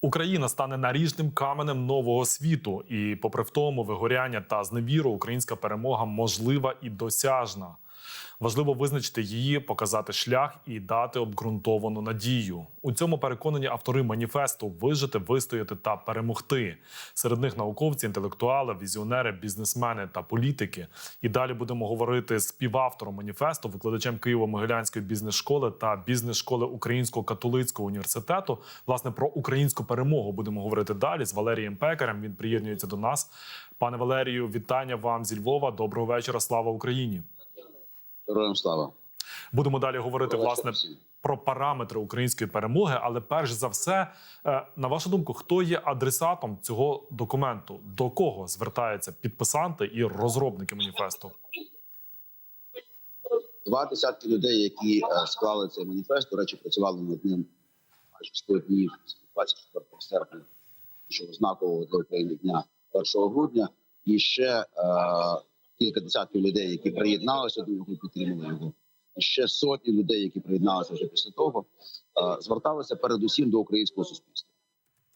Україна стане наріжним каменем нового світу, і, попри в тому, вигоряння та зневіру, українська перемога можлива і досяжна. Важливо визначити її, показати шлях і дати обґрунтовану надію. У цьому переконані автори маніфесту вижити, вистояти та перемогти. Серед них науковці, інтелектуали, візіонери, бізнесмени та політики. І далі будемо говорити з співавтором маніфесту, викладачем Києво-Могилянської бізнес-школи та бізнес-школи Українського католицького університету. Власне про українську перемогу будемо говорити далі з Валерієм Пекарем. Він приєднується до нас. Пане Валерію, вітання вам зі Львова. Доброго вечора. Слава Україні. Героям слава. Будемо далі говорити власне всім. про параметри української перемоги. Але перш за все, е, на вашу думку, хто є адресатом цього документу? До кого звертаються підписанти і розробники маніфесту? Два десятки людей, які е, склали цей маніфест, до речі, працювали над ним майже 100 днів з 24 серпня, що знакового для України дня 1 грудня, і ще е, кілька десятків людей, які приєдналися до нього, підтримали його. І ще сотні людей, які приєдналися вже після того, зверталися передусім до українського суспільства,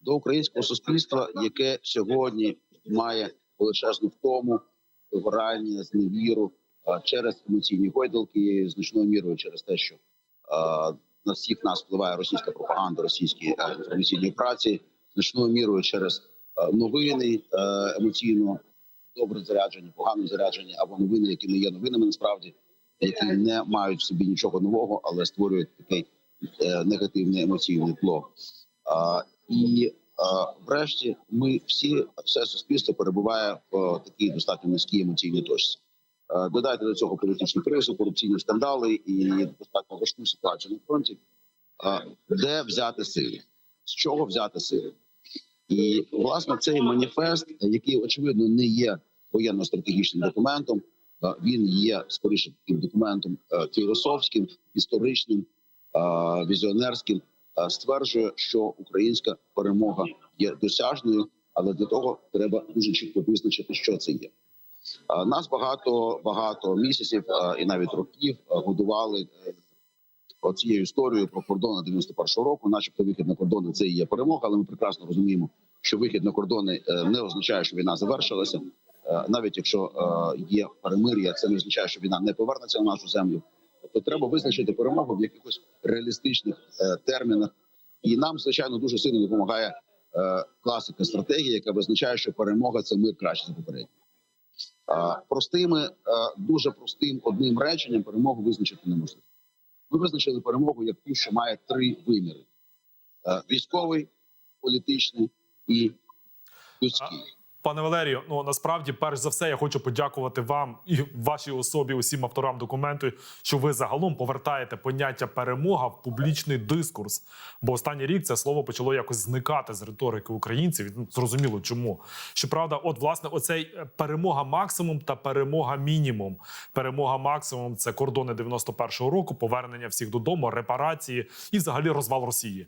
до українського суспільства, яке сьогодні має величезну втому, вигорання, зневіру через емоційні гойдалки, значною мірою через те, що на всіх нас впливає російська пропаганда, російські е, інформаційні праці, значною мірою через новини е, емоційно добре заряджені, погано заряджені, або новини, які не є новинами насправді, які не мають в собі нічого нового, але створюють такий е, негативний емоційний тло. А, і врешті, ми всі, все суспільство перебуває в е, такій достатньо низькій емоційній точці. Е, Додайте до цього політичну кризу, корупційні скандали і достатньо важку ситуацію на фронті. Де взяти сили? З чого взяти сили? І власне цей маніфест, який очевидно не є воєнно-стратегічним документом, е, він є скоріше таким документом е, філософським, історичним, е, візіонерським. Стверджує, що українська перемога є досяжною, але для того треба дуже чітко визначити, що це є. Нас багато багато місяців і навіть років годували цією історією про кордони 91-го року, начебто вихід на кордони це і є перемога, але ми прекрасно розуміємо, що вихід на кордони не означає, що війна завершилася. Е, Навіть якщо е, є перемир'я, це не означає, що війна не повернеться на нашу землю. Тобто треба визначити перемогу в якихось реалістичних е, термінах, і нам звичайно дуже сильно допомагає класика стратегії, яка визначає, що перемога це мир краще за попередній. Е, Простими, дуже простим одним реченням перемогу визначити неможливо. Ми визначили перемогу як ту, що має три виміри: військовий, політичний і людський. Пане Валерію, ну насправді, перш за все, я хочу подякувати вам і вашій особі, усім авторам документу, що ви загалом повертаєте поняття перемога в публічний дискурс. Бо останній рік це слово почало якось зникати з риторики українців. Ну, зрозуміло, чому. Щоправда, от власне, оцей е, перемога максимум та перемога мінімум. Перемога максимум це кордони 91-го року, повернення всіх додому, репарації і взагалі розвал Росії.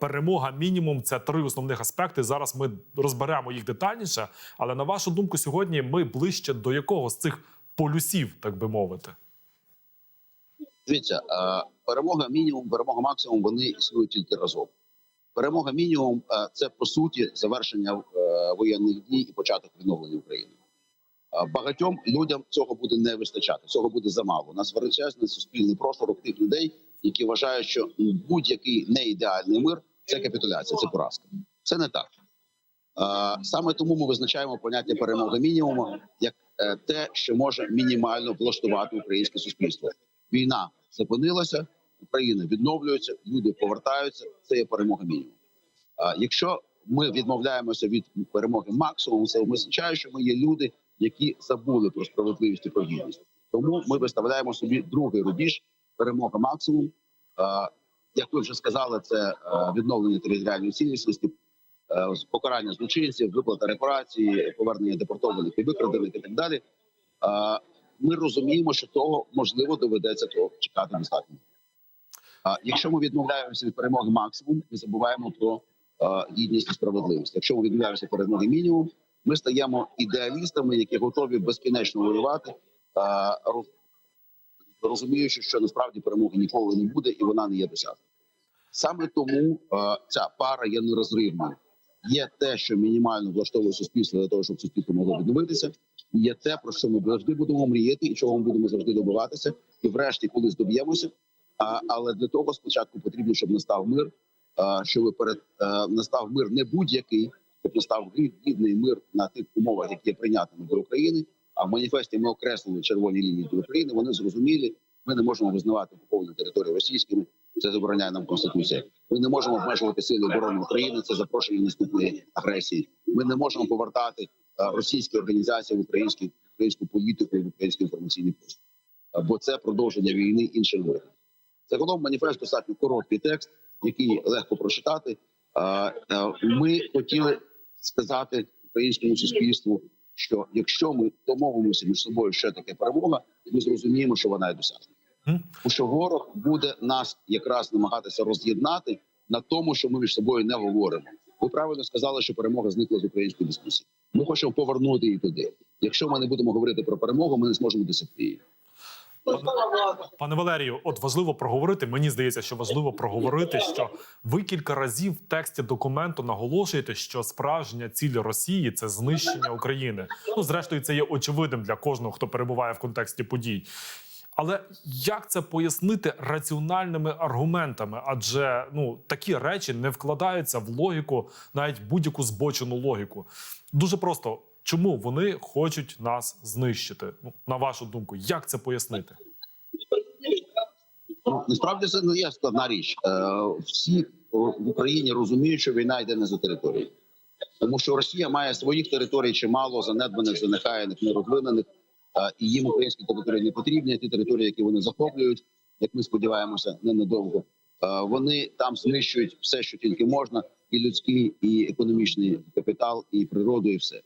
Перемога мінімум це три основних аспекти. Зараз ми розберемо їх детальніше. Але на вашу думку, сьогодні ми ближче до якого з цих полюсів, так би мовити. Дивіться, е, перемога мінімум, перемога максимум вони існують тільки разом. Перемога мінімум е, це по суті завершення е, воєнних дій і початок відновлення України. Багатьом людям цього буде не вистачати, цього буде замало. У нас величезний суспільний простор тих людей, які вважають, що будь-який неідеальний мир це капітуляція, це поразка. Це не так. Саме тому ми визначаємо поняття перемоги мінімуму як е, те, що може мінімально влаштувати українське суспільство. Війна зупинилася, Україна відновлюється, люди повертаються. Це є перемога мінімум. Якщо ми відмовляємося від перемоги максимум, це означає, що ми є люди, які забули про справедливість і про гідність. Тому ми виставляємо собі другий рубіж перемога максимум. Як ви вже сказали, це е, відновлення територіальної цілісності, покарання злочинців, виплата репарації, повернення депортованих і викрадених і так далі. Ми розуміємо, що того можливо доведеться того чекати достатньо. А якщо ми відмовляємося від перемоги максимум, ми забуваємо про е, гідність і справедливість. Якщо ми відмовляємося від перемоги мінімум, ми стаємо ідеалістами, які готові безкінечно воювати, е, розуміючи, що насправді перемоги ніколи не буде, і вона не є досягнена. Саме тому е, ця пара є нерозривною. Є те, що мінімально влаштовує суспільство для того, щоб суспільство могло відновитися. Є те, про що ми завжди будемо мріяти, і чого ми будемо завжди добиватися, і врешті колись доб'ємося. Але для того спочатку потрібно, щоб настав мир, щоб перед а, настав мир не будь-який, щоб настав гідний мир на тих умовах, які є прийнятними для України. А в маніфесті ми окреслили червоні лінії для України. Вони зрозумілі. Ми не можемо визнавати окуповані території російськими. Це забороняє нам конституція. Ми не можемо обмежувати сили оборони України. Це запрошення наступної агресії. Ми не можемо повертати російські організації в українську українську політику і в український інформаційний простір. Бо це продовження війни іншим видом. Загалом маніфест достатньо короткий текст, який легко прочитати. А, Ми хотіли сказати українському суспільству, що якщо ми домовимося між собою, що таке перемога, ми зрозуміємо, що вона є досягнена. Що ворог буде нас якраз намагатися роз'єднати на тому, що ми між собою не говоримо. Ви правильно сказали, що перемога зникла з української дискусії. Ми хочемо повернути її туди. Якщо ми не будемо говорити про перемогу, ми не зможемо досягти її. Пане Валерію, от важливо проговорити. Мені здається, що важливо проговорити, що ви кілька разів в тексті документу наголошуєте, що справжня ціль Росії це знищення України. Ну, зрештою, це є очевидним для кожного, хто перебуває в контексті подій. Але як це пояснити раціональними аргументами? Адже ну такі речі не вкладаються в логіку, навіть будь-яку збочену логіку. Дуже просто чому вони хочуть нас знищити? Ну, на вашу думку, як це пояснити? Ну, насправді це не є складна річ. Е, всі в Україні розуміють, що війна йде не за територію. Тому що Росія має своїх територій чимало занедбаних, занехаяних, нерозвинених, е, і їм українські території не потрібні. Ті території, які вони захоплюють, як ми сподіваємося, не надовго. Е, Вони там знищують все, що тільки можна, і людський, і економічний капітал, і природу, і все.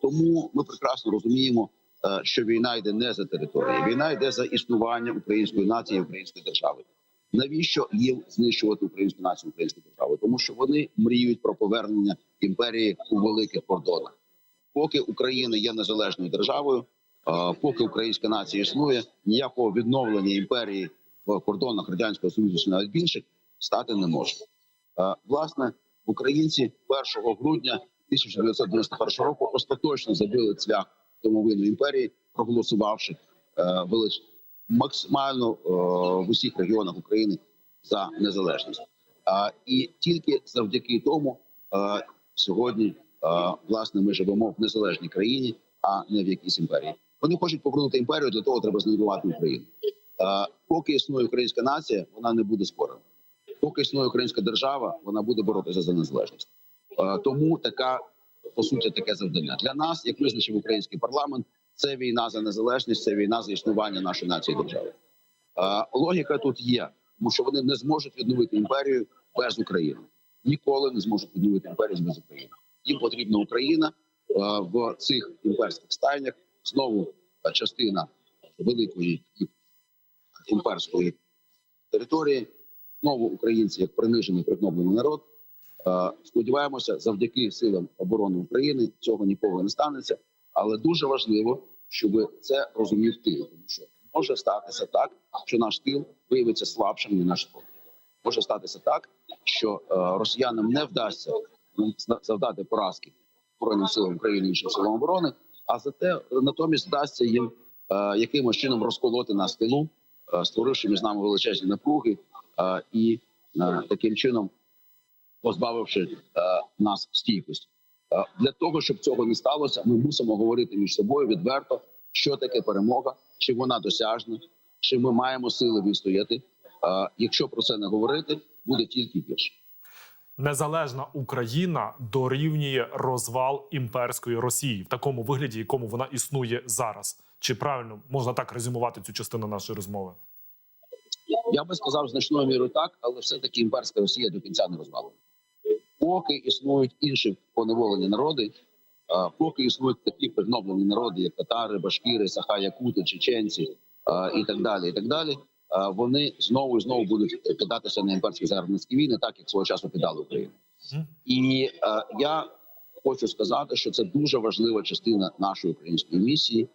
Тому ми прекрасно розуміємо, що війна йде не за територію. Війна йде за існування української нації, української держави. Навіщо їм знищувати українську націю, українську державу? Тому що вони мріють про повернення імперії у великих кордонах. Поки Україна є незалежною державою, поки українська нація існує, ніякого відновлення імперії в кордонах радянського союзу чи навіть більших стати не може. Власне, українці 1 грудня 1991 року остаточно забили цвях домовину імперії, проголосувавши е, велич максимально е, в усіх регіонах України за незалежність. І тільки завдяки тому е, сьогодні власне ми живемо в незалежній країні, а не в якійсь імперії. Вони хочуть повернути імперію, для того треба знайдувати Україну. Е, Поки існує українська нація, вона не буде скорена. Поки існує українська держава, вона буде боротися за незалежність. Е, Тому така по суті таке завдання для нас, як визначив український парламент. Це війна за незалежність, це війна за існування нашої нації держави. Е, Логіка тут є, тому що вони не зможуть відновити імперію без України. Ніколи не зможуть відновити імперію без України. Їм потрібна Україна в цих імперських стайнях. Знову частина великої імперської території. Знову українці як принижений пригноблений народ. Сподіваємося, завдяки силам оборони України цього ніколи не станеться. Але дуже важливо, щоб це розумів тил, тому що може статися так, що наш тил виявиться слабшим ніж наш фронт. Може статися так, що росіянам не вдасться завдати поразки збройним силам України іншим силам оборони, а зате натомість вдасться їм е, якимось чином розколоти нас тилу, е, створивши між нами величезні напруги е, і таким чином позбавивши нас стійкості. Для того щоб цього не сталося, ми мусимо говорити між собою відверто, що таке перемога, чи вона досяжна, чи ми маємо сили відстояти. Якщо про це не говорити, буде тільки гірше. Незалежна Україна дорівнює розвал імперської Росії в такому вигляді, якому вона існує зараз. Чи правильно можна так резюмувати цю частину нашої розмови? Я би сказав значною мірою так, але все-таки імперська Росія до кінця не розвалена. Поки існують інші поневолені народи, поки існують такі пригноблені народи, як татари, башкіри, саха, якути, чеченці і так далі. І так далі. А, Вони знову і знову будуть кидатися на імперські загарбницькі війни, так як свого часу кидали Україну. І е, я хочу сказати, що це дуже важлива частина нашої української місії.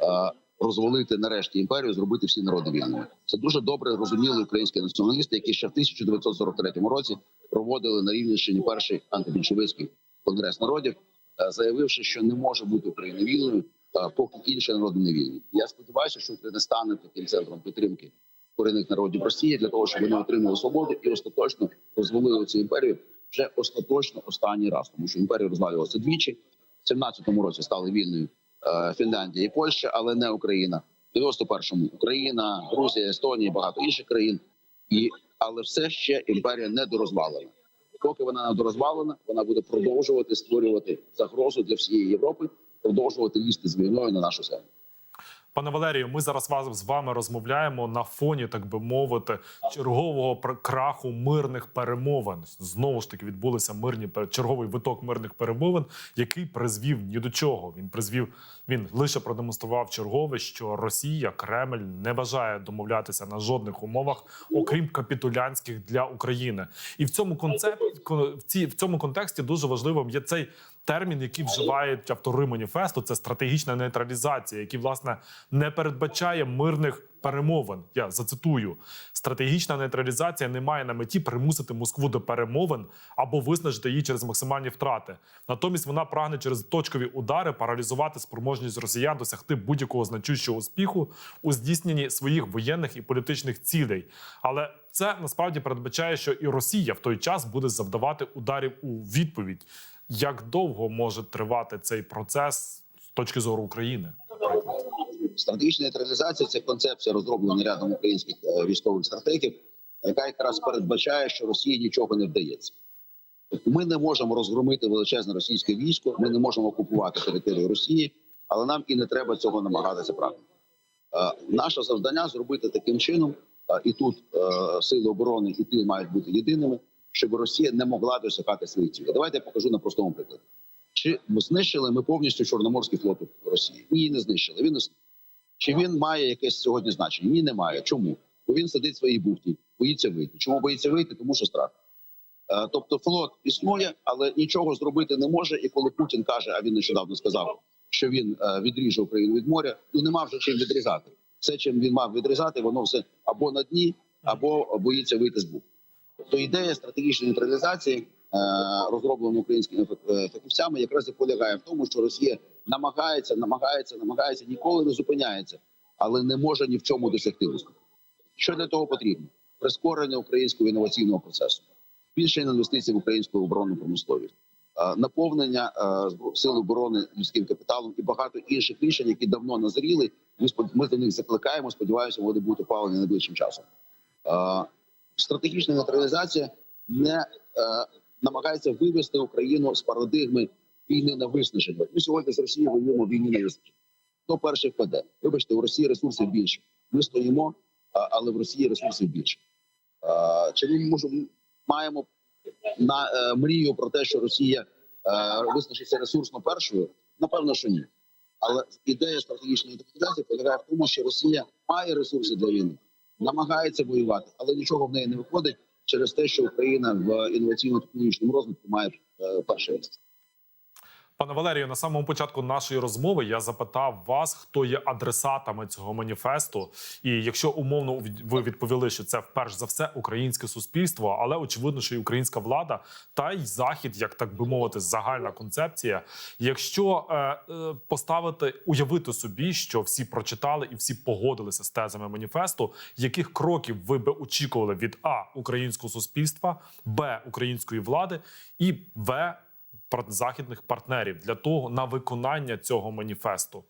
Е, розвалити нарешті імперію, зробити всі народи вільними. Це дуже добре розуміли українські націоналісти, які ще в 1943 році проводили на Рівненщині перший антибільшовицький конгрес народів, е, заявивши, що не може бути Україна вільною, е, поки інші народи не вільні. Я сподіваюся, що Україна стане таким центром підтримки корінних народів Росії для того, щоб вони отримали свободу і остаточно розвалили цю імперію вже остаточно останній раз, тому що імперія розвалювалася двічі. В 17-му році стали вільною е, Фінляндія і Польща, але не Україна. В 91-му Україна, Грузія, Естонія, багато інших країн. І але все ще імперія не дорозвалена. Поки вона не дорозвалена, вона буде продовжувати створювати загрозу для всієї Європи, продовжувати лізти з війною на нашу землю. Пане Валерію, ми зараз вас з вами розмовляємо на фоні, так би мовити, чергового краху мирних перемовин. Знову ж таки відбулися мирні черговий виток мирних перемовин, який призвів ні до чого. Він призвів, він лише продемонстрував чергове, що Росія, Кремль не бажає домовлятися на жодних умовах, окрім капітулянських для України. І в цьому концепт в в цьому контексті дуже важливим є цей термін, який вживають автори маніфесту, це стратегічна нейтралізація, який власне не передбачає мирних перемовин. Я зацитую: стратегічна нейтралізація не має на меті примусити Москву до перемовин або виснажити її через максимальні втрати. Натомість вона прагне через точкові удари паралізувати спроможність росіян досягти будь-якого значущого успіху у здійсненні своїх воєнних і політичних цілей. Але це насправді передбачає, що і Росія в той час буде завдавати ударів у відповідь. Як довго може тривати цей процес з точки зору України? Стратегічна нейтралізація це концепція, розроблена рядом українських е, військових стратегів, яка якраз передбачає, що Росії нічого не вдається. Тобто Ми не можемо розгромити величезне російське військо, ми не можемо окупувати територію Росії, але нам і не треба цього намагатися прагнути. Е, Наше завдання зробити таким чином, е, і тут сили оборони і тил мають бути єдиними, щоб Росія не могла досягати своїх цілей. Давайте я покажу на простому прикладі. Чи знищили ми повністю Чорноморський флот Росії? Ні, не знищили. Він не чи він має якесь сьогодні значення? Ні, немає. Чому? Бо він сидить в своїй бухті, боїться вийти. Чому боїться вийти? Тому що страх. Е, Тобто флот існує, але нічого зробити не може. І коли Путін каже, а він нещодавно сказав, що він е, відріже Україну від моря, ну нема вже чим відрізати. Все, чим він мав відрізати, воно все або на дні, або боїться вийти з бухти. Тобто ідея стратегічної нейтралізації, е, розроблена українськими фах- фахівцями, якраз і полягає в тому, що Росія намагається, намагається, намагається, ніколи не зупиняється, але не може ні в чому досягти успіху. Що для того потрібно? Прискорення українського інноваційного процесу, більше інвестицій в українську оборонну промисловість, е, наповнення е, сил оборони людським капіталом і багато інших рішень, які давно назріли. Ми до них закликаємо. Сподіваюся, вони будуть ухвалені найближчим часом. Е, Стратегічна нейтралізація не е, намагається вивести Україну з парадигми війни на виснаження. Ми сьогодні з Росією воюємо війні на виснаження. Хто перший впаде? Вибачте, у Росії ресурсів більше. Ми стоїмо, але в Росії ресурсів більше. Чи ми можемо маємо на е, мрію про те, що Росія е, визначиться ресурсно першою? Напевно, що ні. Але ідея стратегічної нейтралізації полягає в тому, що Росія має ресурси для війни, намагається воювати, але нічого в неї не виходить через те, що Україна в інноваційно-технологічному розвитку має е, перше місце. Пане Валерію, на самому початку нашої розмови я запитав вас, хто є адресатами цього маніфесту. І якщо умовно ви відповіли, що це вперш за все українське суспільство, але очевидно, що і українська влада та й захід, як так би мовити, загальна концепція. Якщо е, е, поставити, уявити собі, що всі прочитали і всі погодилися з тезами маніфесту, яких кроків ви би очікували від а українського суспільства, б української влади і в західних партнерів для того на виконання цього маніфесту.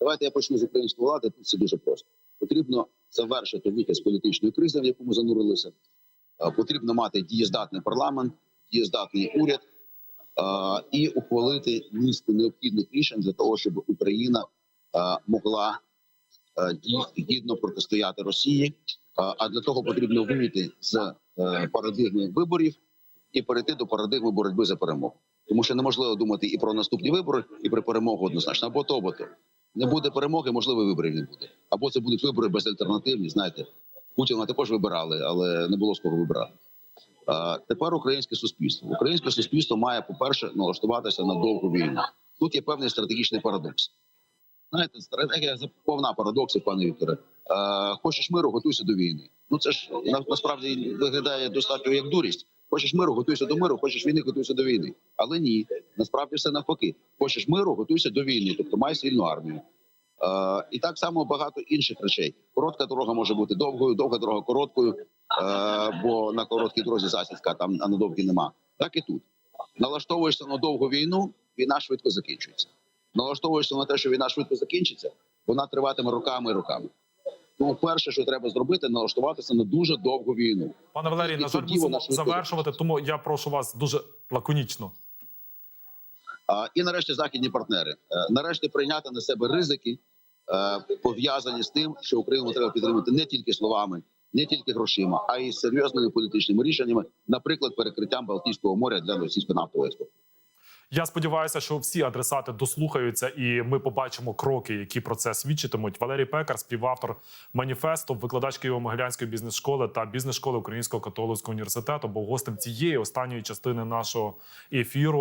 Давайте я почну з української влади. Тут все дуже просто. Потрібно завершити вихід з політичної кризи, в яку ми занурилися. Е, Потрібно мати дієздатний парламент, дієздатний уряд е, і ухвалити низку необхідних рішень для того, щоб Україна е, могла гідно протистояти Росії. А для того потрібно вийти з парадигми виборів і перейти до парадигми боротьби за перемогу. Тому що неможливо думати і про наступні вибори, і про перемогу однозначно. Або то, або то. Не буде перемоги, можливо, виборів не буде. Або це будуть вибори безальтернативні. Знаєте, Путіна також вибирали, але не було з кого вибирати. А, тепер українське суспільство. Українське суспільство має, по-перше, налаштуватися на довгу війну. Тут є певний стратегічний парадокс. Знаєте, стратегія повна парадоксів, пане Вікторе. Хочеш миру, готуйся до війни. Ну це ж насправді виглядає достатньо як дурість. Хочеш миру, готуйся до миру, хочеш війни, готуйся до війни. Але ні, насправді все навпаки. Хочеш миру, готуйся до війни, тобто май сильну армію. Е, і так само багато інших речей. Коротка дорога може бути довгою, довга дорога короткою, е, бо на короткій дорозі засідка, там а на довгій нема. Так і тут. Налаштовуєшся на довгу війну, війна швидко закінчується. Налаштовуєшся на те, що війна швидко закінчиться, вона триватиме роками і роками. Тому перше, що треба зробити, налаштуватися на дуже довгу війну. Пане Валерій, на жаль, мусимо завершувати. Тому я прошу вас дуже лаконічно. А, і нарешті західні партнери. Е, Нарешті прийняти на себе ризики, е, пов'язані з тим, що Україну треба підтримати не тільки словами, не тільки грошима, а й серйозними політичними рішеннями, наприклад, перекриттям Балтійського моря для російського нафтового експорту. Я сподіваюся, що всі адресати дослухаються, і ми побачимо кроки, які про це свідчитимуть. Валерій Пекар, співавтор маніфесту, викладач Києво-Могилянської бізнес-школи та бізнес-школи Українського католицького університету, був гостем цієї останньої частини нашого ефіру.